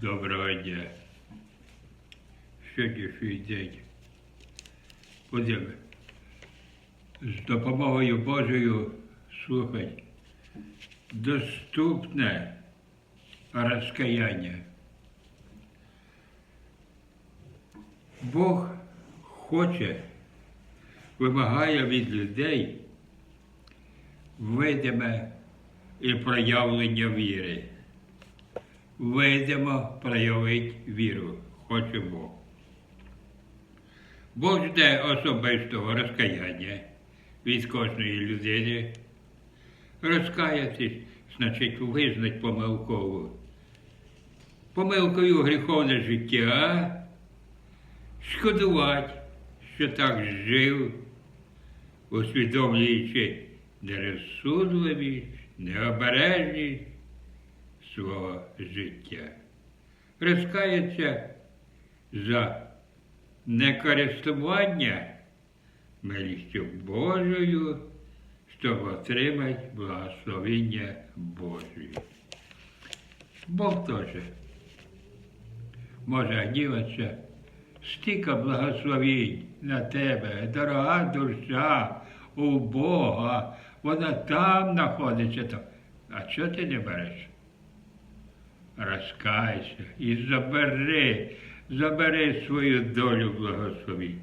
Доброго дня. Сьогоднішній день будемо з допомогою Божою слухати доступне розкаяння. Бог хоче, вимагає від людей видиме і проявлення віри. Видимо проявити віру, хоче Бог. Бог жде особистого розкаяння від кожної людини. Розкаятись, значить, визнати помилкову. Помилкою гріховне життя, шкодувати, що так жив, усвідомлюючи нерозсудливість, необережність свого життя. Розкається за некористування милістю Божою, щоб отримати благословення Божої. Бог теж може гніватися, стільки благословінь на тебе, дорога душа у Бога, вона там знаходиться. А чого ти не береш? Розкайся і забери, забери свою долю благословінь.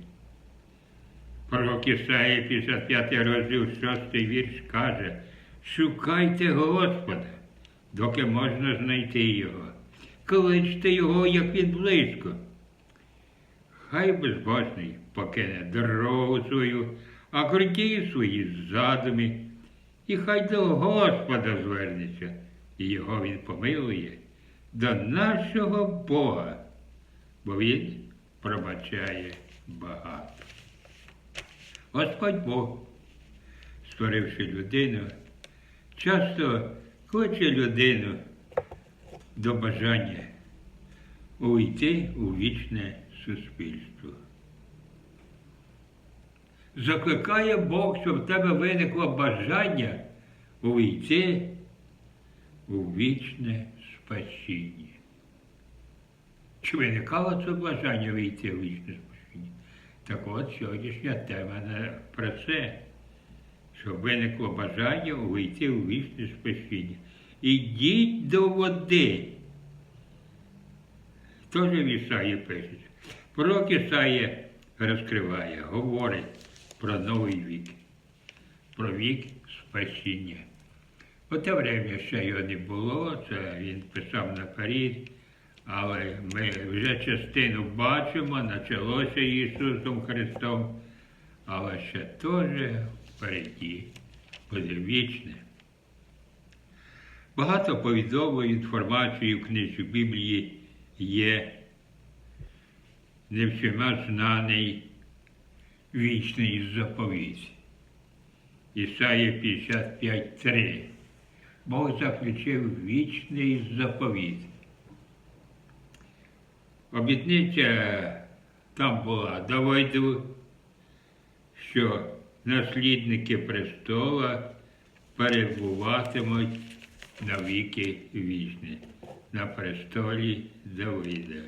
Пророк Ісаїя, 55 розділ, 6 вірш каже, шукайте Господа, доки можна знайти Його. Кличте Його, як він близько. Хай безбожний покине дорогу свою, а круті свої задуми, і хай до Господа звернеться, і його він помилує до нашого Бога, бо Він пробачає багато. Господь Бог, створивши людину, часто хоче людину до бажання увійти у вічне суспільство. Закликає Бог, щоб в тебе виникло бажання увійти у вічне спасіння. Чи виникало це бажання вийти у вічне спасіння? Так от сьогоднішня тема про це, щоб виникло бажання увійти у вічне спасіння. Ідіть до води. Теж в Ісаї пишеться. Пророк Ісаї розкриває, говорить про новий вік, про вік спасіння. У время ще його не було, це він писав наперед, але ми вже частину бачимо, почалося Ісусом Христом, але ще теж впереді буде вічне. Багато повідомої інформації в книзі Біблії є не всіма знаний вічний заповідь. Ісая 55.3. Бог заключив вічний заповідь. Обітниця там була Давиду, що наслідники престола перебуватимуть на віки вічні, на престолі Давида.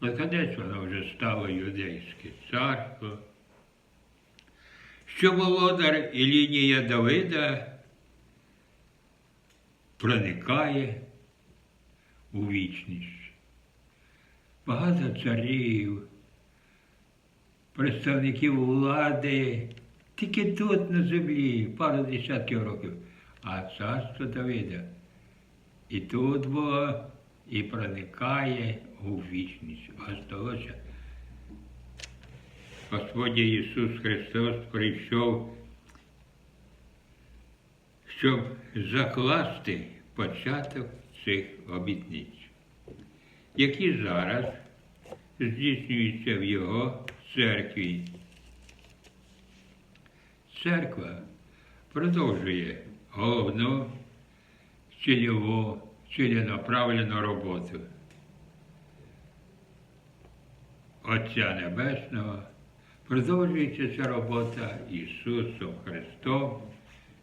Наконець воно вже стало юдейське царство, що володар і лінія Давида проникає у вічність. Багато царів, представників влади, тільки тут на землі, пару десятків років, а царство Давида і тут було, і проникає у вічність. Осталося. Господь Ісус Христос прийшов, щоб закласти початок цих обітниць, які зараз здійснюються в Його церкві. Церква продовжує головну цільову, ціленаправлену роботу. Отця Небесного продовжується ця робота Ісусом Христом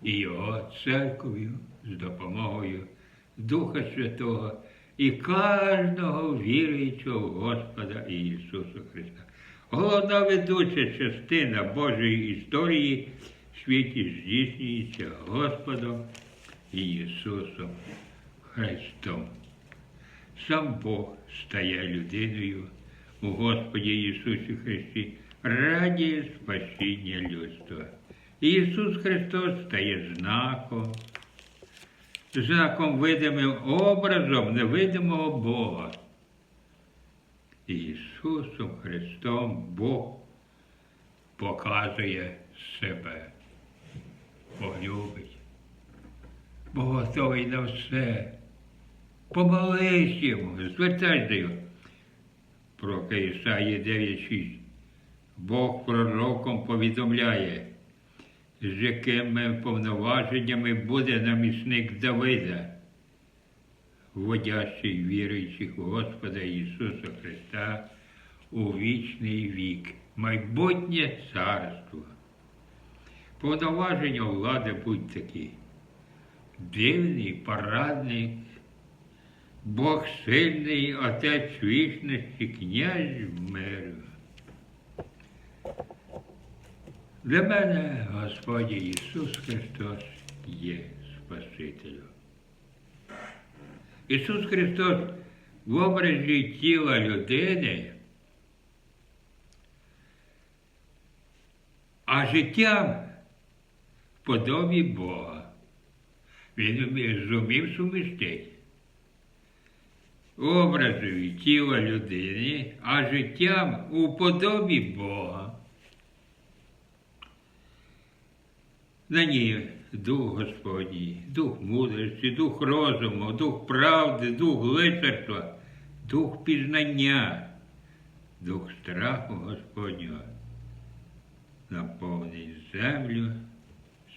і Його церков'ю з допомогою Духа Святого і кожного віруючого Господа Ісуса Христа. Головна ведуча частина Божої історії в світі здійснюється Господом Ісусом Христом. Сам Бог стає людиною у Господі Ісусі Христі раді спасіння людства. Ісус Христос стає знаком, знаком видимим образом невидимого Бога. Ісусом Христом Бог показує себе, Бог любить, Бог готовий на все. Помолись йому, звертайся до його. Пророка Ісаї 9.6. Бог пророком повідомляє, з якими повноваженнями буде намісник Давида, вводящий віруючих Господа Ісуса Христа у вічний вік, майбутнє царство. Повноваження влади будь такі. Дивний порадник, Бог сильний, Отець вічності, князь миру. Для мене Господь Ісус Христос є Спасителем. Ісус Христос в образі тіла людини, а життям в подобі Бога. Він зумів сумістити образові тіла людини, а життям у подобі Бога. На ній дух Господній, дух мудрості, дух розуму, дух правди, дух лицарства, дух пізнання, дух страху Господнього. Наповнить землю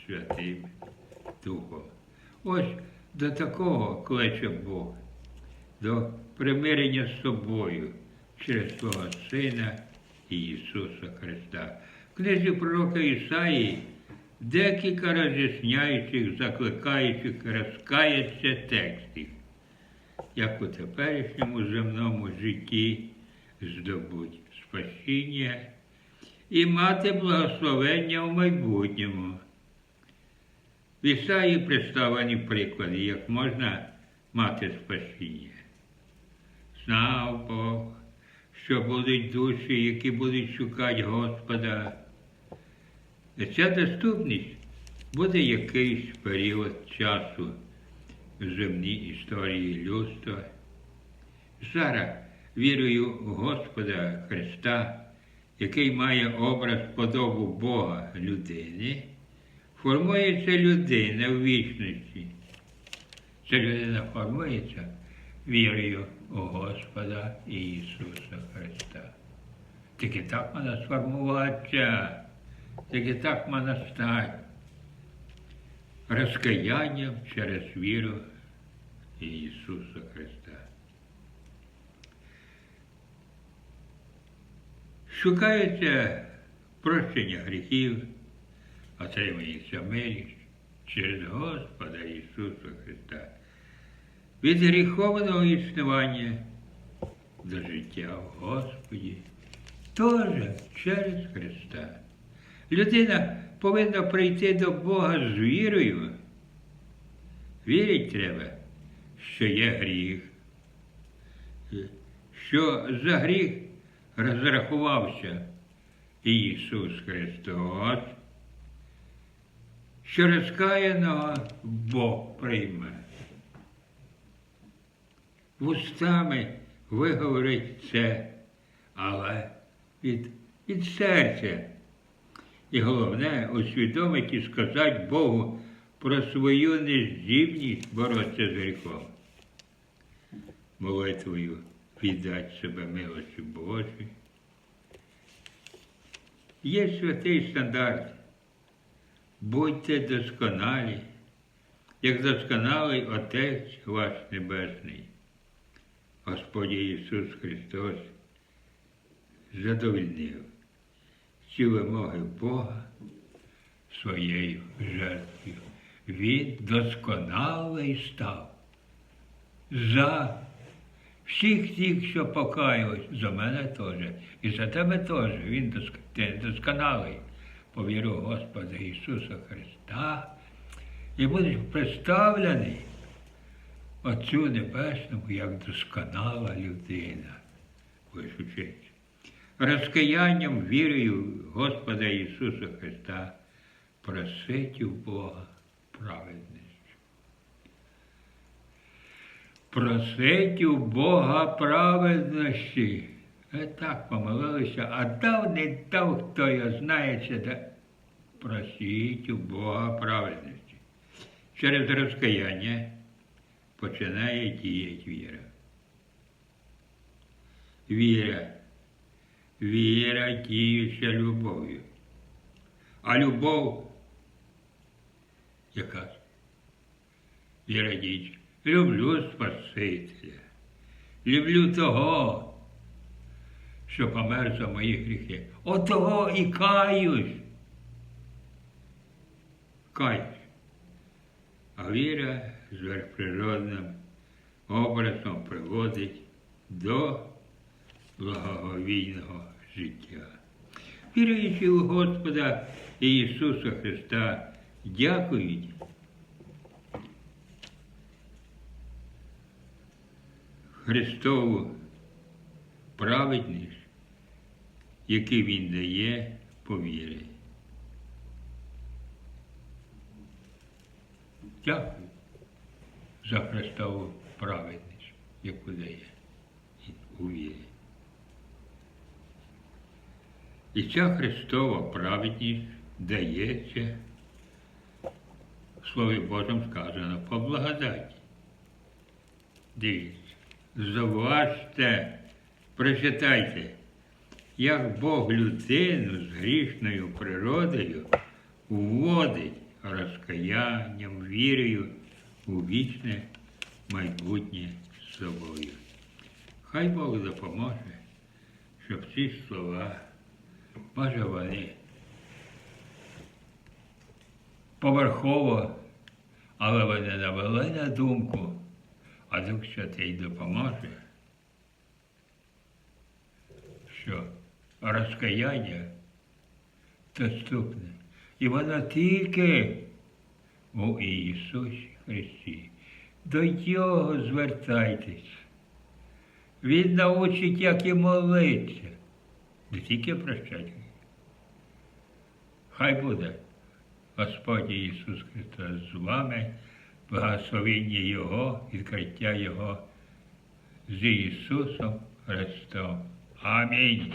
святим Духом. Ось до такого кличе Бог, до примирення з собою через свого Сина Ісуса Христа. В книзі пророка Ісаї декілька роз'ясняючих, закликаючих розкаяться текстів, як у теперішньому земному житті здобуть спасіння і мати благословення в майбутньому. В Ісаї представлені приклади, як можна мати спасіння. Знав Бог, що будуть душі, які будуть шукати Господа. Ця доступність буде якийсь період часу в земній історії людства. Зараз вірую в Господа Христа, який має образ подобу Бога людини, формується людина в вічності. Ця людина формується вірою у Господа Ісуса Христа. Тільки так вона сформуватися, так вона стати розкаянням через віру Ісуса Христа. Шукається прощення гріхів, отримується милість через Господа Ісуса Христа. Від гріховного існування до життя в Господі теж через Христа. Людина повинна прийти до Бога з вірою. Вірить треба, що є гріх, що за гріх розрахувався Ісус Христос, що розкаяного Бог прийме. Вустами виговорить це, але від, від серця. І головне усвідомити і сказати Богу про свою нездібність боротися з гріхом. Молитвою віддати себе милості Божій. Є святий стандарт. Будьте досконалі, як досконалий Отець ваш Небесний. Господь Ісус Христос задовольнив ці вимоги Бога своєю жертвою. Він досконалий став за всіх тих, що покаялись, за мене теж. І за тебе теж. Він досконалий. Повіру в Господа Ісуса Христа. І будеш представлений Отцю Небесному як досконала людина. Будеш. Розкаянням вірою Господа Ісуса Христа просить у Бога праведність. Просить у Бога праведності. Е, так помолилися, а дав не дав, хто його знає, да. Просіть у Бога праведності. Через розкаяння починає діяти віра. Віра. Віра діюча любов'ю. А любов яка? Віра діюча. Люблю Спасителя. Люблю того, що помер за мої гріхи. Отого і каюсь. Каюсь. А віра зверхприродним образом приводить до благовійного життя. Віруючи у Господа Ісуса Христа, дякують Христову праведність, яку Він дає по вірі. Дякую за Христову праведність, яку дає у вірі. І ця Христова праведність дається, в Слові Божому сказано, по благодаті. Дивіться, заважте, прочитайте, як Бог людину з грішною природою вводить розкаянням, вірою у вічне майбутнє з собою. Хай Бог допоможе, щоб ці слова, може вони поверхово, але вони навели на думку, а Дух Святий допоможе, що розкаяння доступне. І воно тільки у Ісусі Христі. До Його звертайтесь. Він научить, як і молитися. Тільки прощати. Хай буде Господь Ісус Христос з вами, благословіння Його, відкриття Його з Ісусом Христом. Амінь.